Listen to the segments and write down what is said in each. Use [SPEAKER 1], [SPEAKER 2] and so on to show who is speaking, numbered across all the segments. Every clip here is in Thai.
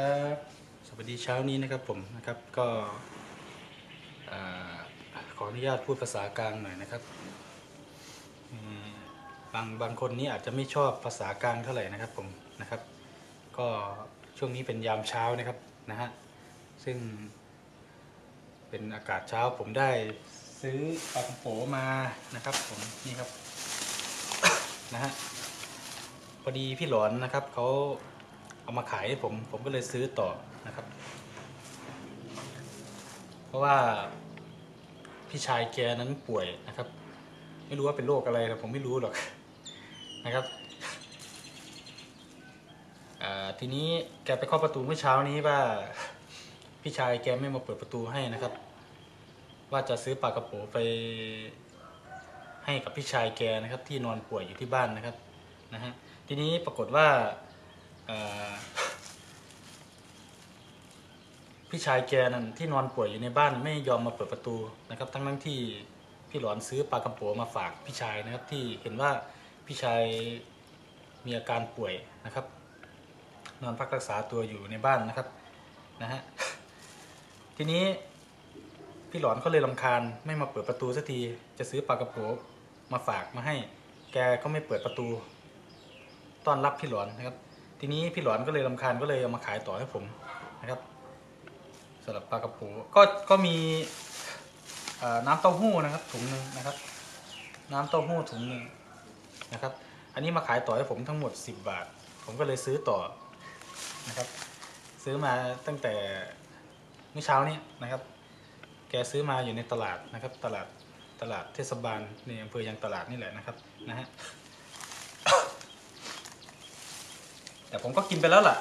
[SPEAKER 1] ครับสวัสดีเช้านี้นะครับผมนะครับก็ขออนุญาตพูดภาษากลางหน่อยนะครับบางบางคนนี้อาจจะไม่ชอบภาษากลางเท่าไหร่นะครับผมนะครับ ก็ช่วงนี้เป็นยามเช้านะครับนะฮะซึ่ง เป็นอากาศเช้าผมได้ซื้อปลาโปมานะครับผมนี่ครับนะฮะพอดีพี่หลอนนะครับเขา เอามาขายให้ผม ผมก็เลยซื้อต่อนะครับ เพราะว่าพี่ชายแกนั้นป่วยนะครับ ไม่รู้ว่าเป็นโรคอะไรนะผมไม่รู้หรอกนะครับทีนี้แกไปเคาะประตูเมื่อเช้านี้ว่า พี่ชายแกไม่มาเปิดประตูให้นะครับ ว่าจะซื้อปลากระโปไปให้กับพี่ชายแกนะครับ ที่นอนป่วยอยู่ที่บ้านนะครับนะฮะทีนี้ปรากฏว่า พี่ชายแกนั่นที่นอนป่วยอยู่ในบ้านไม่ยอมมาเปิดประตูนะครับ ทั้งทั้งที่พี่หลอนซื้อปลากระโปมาฝากพี่ชายนะครับ ที่เห็นว่าพี่ชายมีอาการป่วยนะครับ นอนพักรักษาตัวอยู่ในบ้านนะครับนะฮะทีนี้พี่หลอนเขาเลยลำคาญไม่มาเปิดประตูสักที จะซื้อปลากระโปมาฝากมาให้ แกก็ไม่เปิดประตู ต้อนรับพี่หลอนนะครับ ทีนี้พี่หลอนก็เลยลำคาญก็เลยเอามาขายต่อให้ผมนะครับสำหรับปลากระโปก็ก็มีน้ำเต้าหู้นะครับ ถุงหนึ่งนะครับ น้ำเต้าหู้ถุงหนึ่งนะครับ อันนี้มาขายต่อให้ผมทั้งหมด 10 บาท ผมก็เลยซื้อต่อนะครับ ซื้อมาตั้งแต่เมื่อเช้านี้นะครับ แกซื้อมาอยู่ในตลาดนะครับ ตลาดตลาดเทศบาลในอำเภอยางตลาดนี่แหละนะครับนะฮะ แต่ผมก็กินไปแล้วล่ะ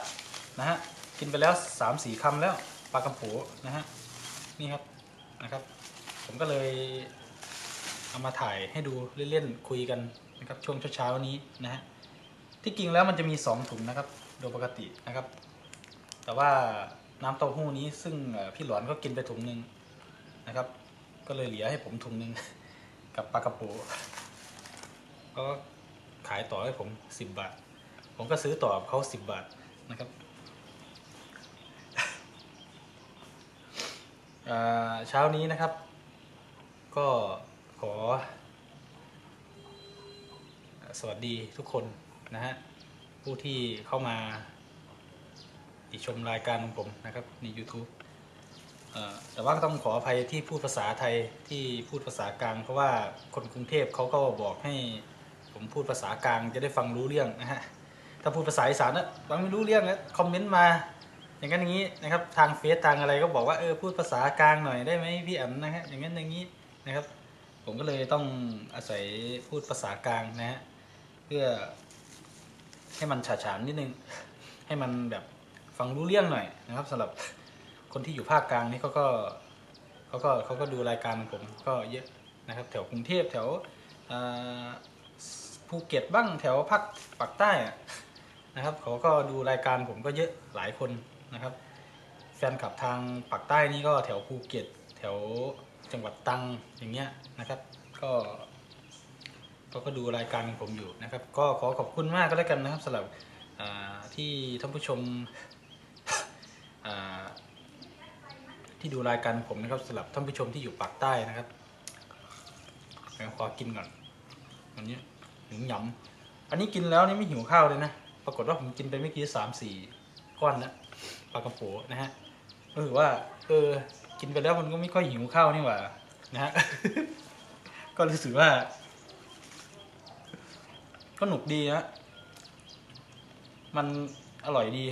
[SPEAKER 1] นะฮะกินไปแล้วสามสี่คำแล้วปลากระโปนะฮะนี่ครับนะครับ ผมก็เลยเอามาถ่ายให้ดูเล่นๆคุยกันนะครับช่วงเช้าๆนี้นะฮะที่จริงแล้วมันจะมีสองถุงนะครับโดยปกตินะครับ แต่ว่าน้ำเต้าหู้นี้ซึ่งพี่หลอนก็กินไปถุงหนึ่งนะครับ ก็เลยเหลือให้ผมถุงหนึ่งกับปลากระโปก็ขายต่อให้ผมสิบบาท ผมก็ซื้อต่อบเขาสิบบาทนะครับเช้านี้นะครับ ก็ขอ สวัสดีทุกคนนะฮะผู้ที่เข้ามาติชมรายการของผมนะครับใน YouTube แต่ว่าต้องขออภัยที่พูดภาษาไทยที่พูดภาษากลาง เพราะว่าคนกรุงเทพเขาก็บอกให้ผมพูดภาษากลางจะได้ฟังรู้เรื่องนะฮะ ถ้าพูดภาษาอีสานนะฟังไม่รู้เรื่องนะคอมเมนต์มา อย่างนั้นอย่างนี้นะครับ ทางเฟซทางอะไรก็บอกว่าเออพูดภาษากลางหน่อยได้ไหมพี่อั๋นนะฮะอย่างนั้นอย่างนี้นะครับ ผมก็เลยต้องอาศัยพูดภาษากลางนะฮะเพื่อให้มันฉาฉานนิดนึง ให้มันแบบฟังรู้เรื่องหน่อยนะครับสำหรับคนที่อยู่ภาคกลางนี่เขาก็เขาก็เขาก็ดูรายการของผมก็เยอะนะครับ แถวกรุงเทพแถวภูเก็ตบ้างแถวภาคปากใต้อะ นะครับ เขาก็ดูรายการผมก็เยอะหลายคนนะครับ แฟนคลับทางปากใต้นี่ก็แถวภูเก็ต แถวจังหวัดตรังอย่างเงี้ยนะครับ ก็เขาก็ดูรายการผมอยู่นะครับ ก็ขอขอบคุณมากก็แล้วกันนะครับสำหรับที่ท่านผู้ชมที่ดูรายการผมนะครับสำหรับท่านผู้ชมที่อยู่ปากใต้นะครับขอกินก่อนอันนี้หนึ่งหยำอันนี้กินแล้วนี่ไม่หิวข้าวเลยนะ ปรากฏว่าผมกินไปเมื่อกี้สามสี่ก้อนแล้วปลากระโปนะฮะก็ถือว่า เออ กินไปแล้วมันก็ไม่ค่อยหิวข้าวนี่หว่า นะฮะ ก็รู้สึกว่า ก็หนุกดีนะมันอร่อยดี